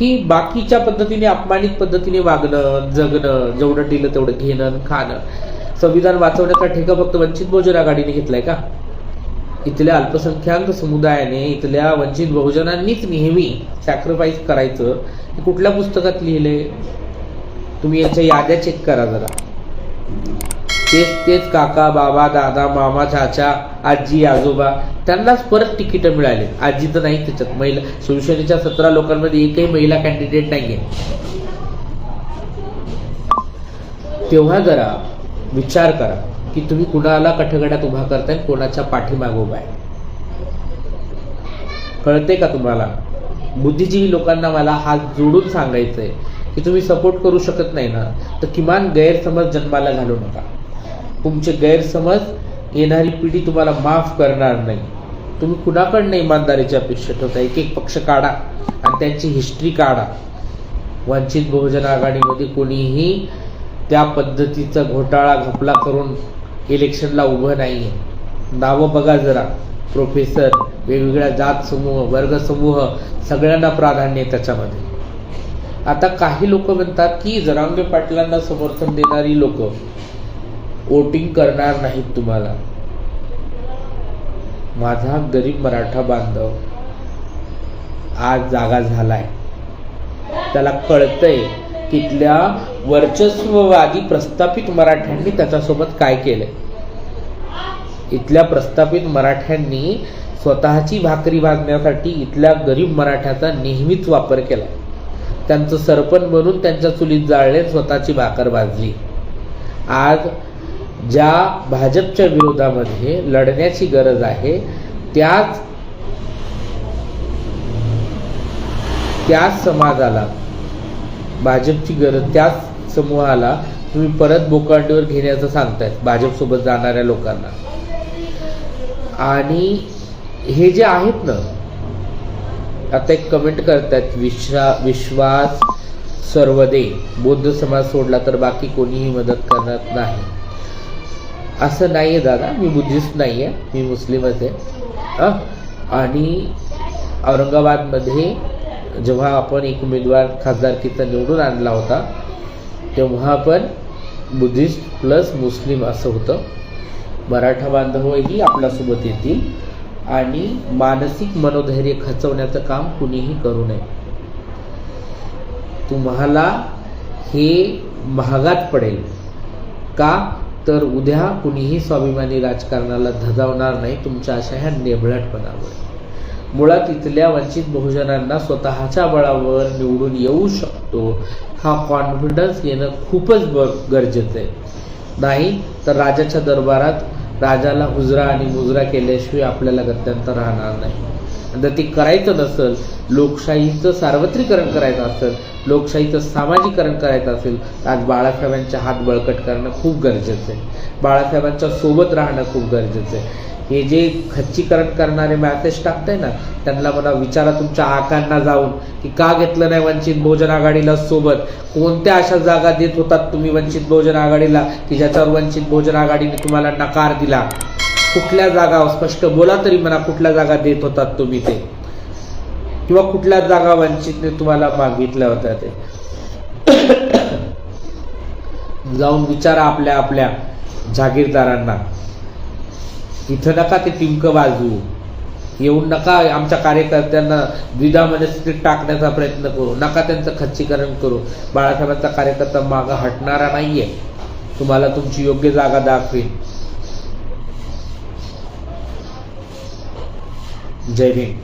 ही बाकीच्या पद्धतीने अपमानित पद्धतीने वागणं जगणं जेवढं दिलं तेवढं घेणं खाणं. संविधान वाचवण्याचा ठेका फक्त वंचित बहुजन आघाडीने घेतलाय का? इथल्या अल्पसंख्याक समुदायाने इथल्या वंचित बहुजनांनीच नेहमी सॅक्रिफाईस करायचं. हे कुठल्या पुस्तकात लिहिले तुम्ही याच्या याद्या चेक करा जरा. तेच तेच काका बाबा दादा मामा चाचा आजी आजोबा त्यांनाच परत तिकीटं मिळाले. आजी तर नाही त्याच्यात. महिला शिवसेनेच्या सतरा लोकांमध्ये एकही महिला कॅन्डिडेट नाहीये. तेव्हा जरा विचार करा की तुम्ही कुणाला कठगड्यात उभा करताय कोणाच्या पाठीमाग उभा आहे. कळते का तुम्हाला? बुद्धिजीवी लोकांना मला हात जोडून सांगायचंय की तुम्ही सपोर्ट करू शकत नाही ना तर किमान गैरसमज जन्माला घालू नका. तुमचे गैरसमज येणारी पिढी तुम्हाला माफ करणार नाही. तुम्ही कुणाकडनं इमानदारीची अपेक्षा ठेवता? एक एक पक्ष काढा आणि त्यांची हिस्ट्री काढा. वंचित बहुजन आघाडीमध्ये कोणीही त्या पद्धतीचा घोटाळा घपला करून इलेक्शनला उभं नाही आहे नावं बघा जरा. प्रोफेसर वेगवेगळ्या जात समूह वर्गसमूह सगळ्यांना प्राधान्य आहे त्याच्यामध्ये. आता काही लोक म्हणतात की जरांगे पाटलांना समर्थन देणारी लोक वोटिंग करणार नाहीत तुम्हाला. माझा गरीब मराठा बांधव आज जागा झालाय. त्याला कळतंय तिथल्या वर्चस्ववादी प्रस्थापित मराठ्यांनी त्याच्यासोबत काय केलंय. इथल्या प्रस्थापित मराठ्यांनी स्वतःची भाकरी भाजण्यासाठी इथल्या गरीब मराठ्याचा नेहमीच वापर केला. त्यांचं सरपण म्हणून त्यांच्या चुलीत जाळले स्वतःची भाकर भाजली. आज ज्या भाजपच्या विरोधामध्ये लढण्याची गरज आहे त्याच त्याच समाजाला भाजपची गरज त्याच समूहाला तुम्ही परत बोकांडीवर घेण्याचं सांगतायत भाजपसोबत जाणाऱ्या लोकांना. आणि हे जे आहेत ना आता एक कमेंट करतायत विश्वा विश्वास सर्वदे बौद्ध समाज सोडला तर बाकी कोणीही मदत करणार नाही. असं नाही आहे दादा मी बुद्धिस्ट नाही आहे मी मुस्लिमच आहे. आणि औरंगाबादमध्ये जेव्हा आपण एक उमेदवार खासदारकीचा निवडून आणला होता तेव्हा पण बुद्धिस्ट प्लस मुस्लिम असं होतं. मराठा बांधवही आपल्यासोबत येतील आणि मानसिक मनोधैर्य खचवण्याचं काम कुणीही करू नये. तुम्हाला हे महागात पडेल. का? तर उद्या कुणीही स्वाभिमानी राजकारणाला धजावणार नाही तुमच्या अशा ह्या नेबळटपणामुळे. मुळात इथल्या वंचित बहुजनांना स्वतःच्या बळावर निवडून येऊ शकतो हा कॉन्फिडन्स येणं खूपच ब गरजेचं आहे. नाही तर राजाच्या दरबारात राजाला हुजरा आणि मुजरा केल्याशिवाय आपल्याला गत्यंतर राहणार नाही. जर ते करायचं नसेल लोकशाहीचं सार्वत्रिकरण करायचं असेल लोकशाहीचं सामाजिकरण करायचं असेल तर आज बाळासाहेबांच्या हात बळकट करणं खूप गरजेचं आहे. बाळासाहेबांच्या सोबत राहणं खूप गरजेचं आहे. हे जे खच्चीकरण करणारे मॅसेज टाकताय ना त्यांना मला विचारा तुमच्या आकांना जाऊन की का घेतलं नाही वंचित बहुजन आघाडीला सोबत? कोणत्या अशा जागा देत होतात तुम्ही वंचित बहुजन आघाडीला की ज्याच्यावर वंचित बहुजन आघाडीने तुम्हाला नकार दिला? कुठल्या जागा स्पष्ट बोला तरी म्हणा कुठल्या जागा देत होतात तुम्ही ते. किंवा कुठल्या जागा वंचितने तुम्हाला मागितल्या होत्या ते. जाऊन विचारा आपल्या आपल्या जागीरदारांना. इथं नका ते टिमकं बाजू. येऊन नका आमच्या कार्यकर्त्यांना द्विधामध्ये मनस्थितीत टाकण्याचा प्रयत्न करू. नका त्यांचं खच्चीकरण करू. बाळासाहेबांचा कार्यकर्ता मागं हटणारा नाहीये. तुम्हाला तुमची योग्य जागा दाखवेल जय भीम